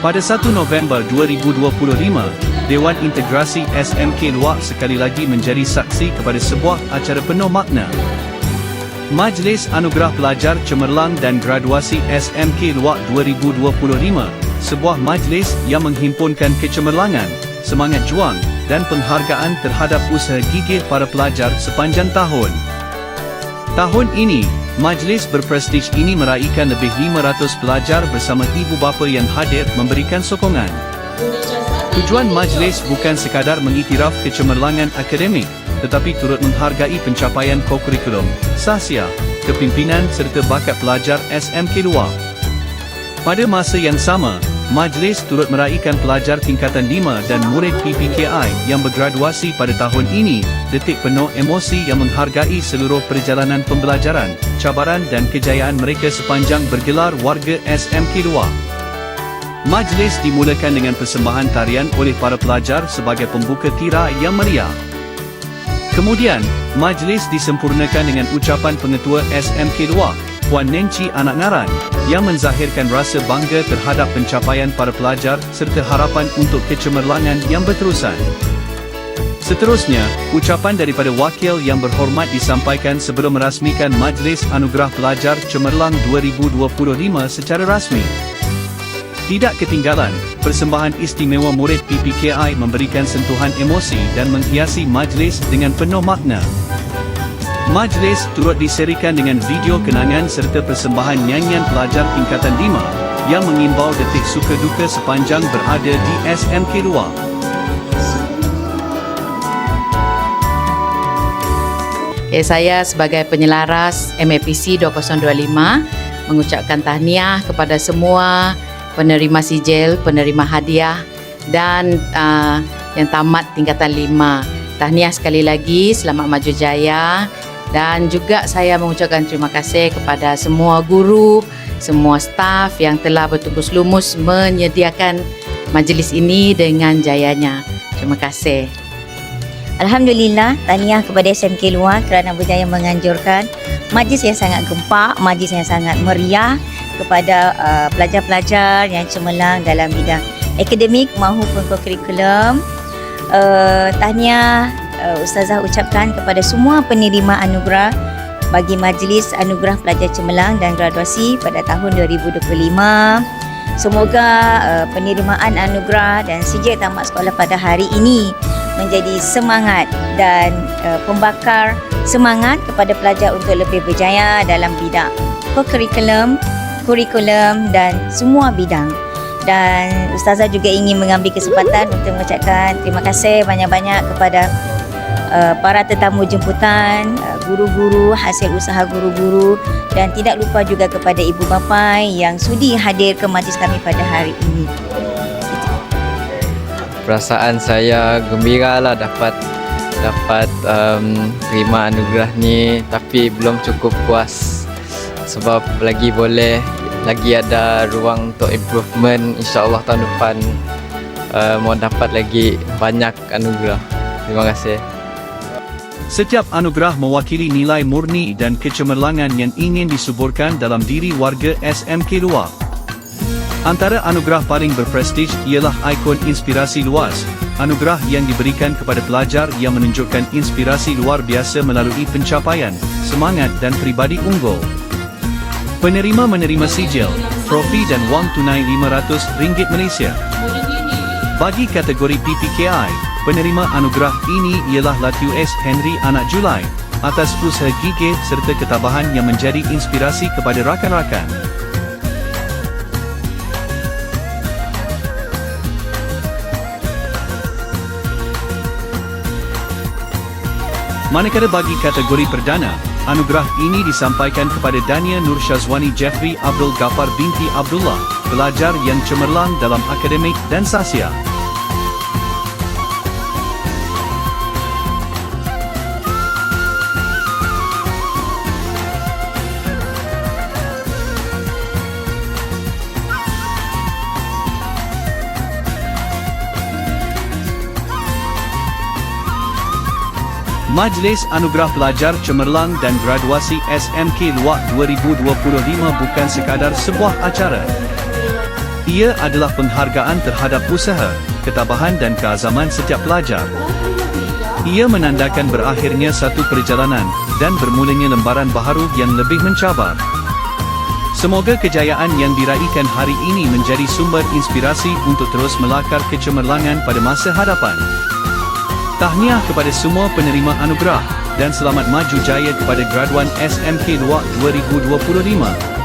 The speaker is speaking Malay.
Pada 1 November 2025, Dewan Integrasi SMK Luak sekali lagi menjadi saksi kepada sebuah acara penuh makna. Majlis Anugerah Pelajar Cemerlang dan Graduasi SMK Luak 2025, sebuah majlis yang menghimpunkan kecemerlangan, semangat juang dan penghargaan terhadap usaha gigih para pelajar sepanjang tahun. Tahun ini, majlis berprestij ini meraihkan lebih 500 pelajar bersama ibu bapa yang hadir memberikan sokongan. Tujuan majlis bukan sekadar mengiktiraf kecemerlangan akademik, tetapi turut menghargai pencapaian kokurikulum, sahsia, kepimpinan serta bakat pelajar SMK luar. Pada masa yang sama, majlis turut meraihkan pelajar tingkatan 5 dan murid PPKI yang bergraduasi pada tahun ini, detik penuh emosi yang menghargai seluruh perjalanan pembelajaran, cabaran dan kejayaan mereka sepanjang bergelar warga SMK luar. Majlis dimulakan dengan persembahan tarian oleh para pelajar sebagai pembuka tira yang meriah. Kemudian, majlis disempurnakan dengan ucapan pengetua SMK Luar, Puan Nenci Anak Ngaran, yang menzahirkan rasa bangga terhadap pencapaian para pelajar serta harapan untuk kecemerlangan yang berterusan. Seterusnya, ucapan daripada wakil yang berhormat disampaikan sebelum merasmikan Majlis Anugerah Pelajar Cemerlang 2025 secara rasmi. Tidak ketinggalan, persembahan istimewa murid PPKI memberikan sentuhan emosi dan menghiasi majlis dengan penuh makna. Majlis turut diserikan dengan video kenangan serta persembahan nyanyian pelajar tingkatan 5 yang mengimbau detik suka duka sepanjang berada di SMK luar. Okay, saya sebagai penyelaras MAPC 2025 mengucapkan tahniah kepada semua penerima sijil, penerima hadiah dan uh, yang tamat tingkatan 5. Tahniah sekali lagi, selamat maju jaya dan juga saya mengucapkan terima kasih kepada semua guru, semua staf yang telah bertugas lumus menyediakan majlis ini dengan jayanya. Terima kasih. Alhamdulillah, tahniah kepada SMK Luar kerana berjaya menganjurkan majlis yang sangat gempak, majlis yang sangat meriah kepada uh, pelajar-pelajar yang cemerlang dalam bidang akademik maupun kurikulum. Uh, tahniah uh, Ustazah ucapkan kepada semua penerima anugerah bagi Majlis Anugerah Pelajar Cemerlang dan Graduasi pada tahun 2025. Semoga uh, penerimaan anugerah dan sijil tamat sekolah pada hari ini menjadi semangat dan uh, pembakar semangat kepada pelajar untuk lebih berjaya dalam bidang kurikulum, kurikulum dan semua bidang. Dan Ustazah juga ingin mengambil kesempatan untuk mengucapkan terima kasih banyak-banyak kepada uh, para tetamu jemputan, uh, guru-guru, hasil usaha guru-guru dan tidak lupa juga kepada ibu bapa yang sudi hadir ke majlis kami pada hari ini. perasaan saya gembira lah dapat dapat um, terima anugerah ni tapi belum cukup puas. Sebab lagi boleh lagi ada ruang untuk improvement insyaallah tahun depan uh, mau dapat lagi banyak anugerah. Terima kasih Setiap anugerah mewakili nilai murni dan kecemerlangan yang ingin disuburkan dalam diri warga SMK luar. Antara anugerah paling berprestij ialah ikon inspirasi luas, anugerah yang diberikan kepada pelajar yang menunjukkan inspirasi luar biasa melalui pencapaian, semangat dan pribadi unggul. Penerima menerima sijil, trofi dan wang tunai RM500 Malaysia. Bagi kategori PPKI, penerima anugerah ini ialah Latius Henry Anak Julai atas usaha gigih serta ketabahan yang menjadi inspirasi kepada rakan-rakan. Manakala bagi kategori perdana, anugerah ini disampaikan kepada Dania Nur Syazwani Jeffrey Abdul Ghaffar binti Abdullah, pelajar yang cemerlang dalam akademik dan sahsia. Majlis Anugerah Pelajar Cemerlang dan Graduasi SMK Luak 2025 bukan sekadar sebuah acara. Ia adalah penghargaan terhadap usaha, ketabahan dan keazaman setiap pelajar. Ia menandakan berakhirnya satu perjalanan dan bermulanya lembaran baharu yang lebih mencabar. Semoga kejayaan yang diraikan hari ini menjadi sumber inspirasi untuk terus melakar kecemerlangan pada masa hadapan. Tahniah kepada semua penerima anugerah dan selamat maju jaya kepada graduan SMK Luak 2025.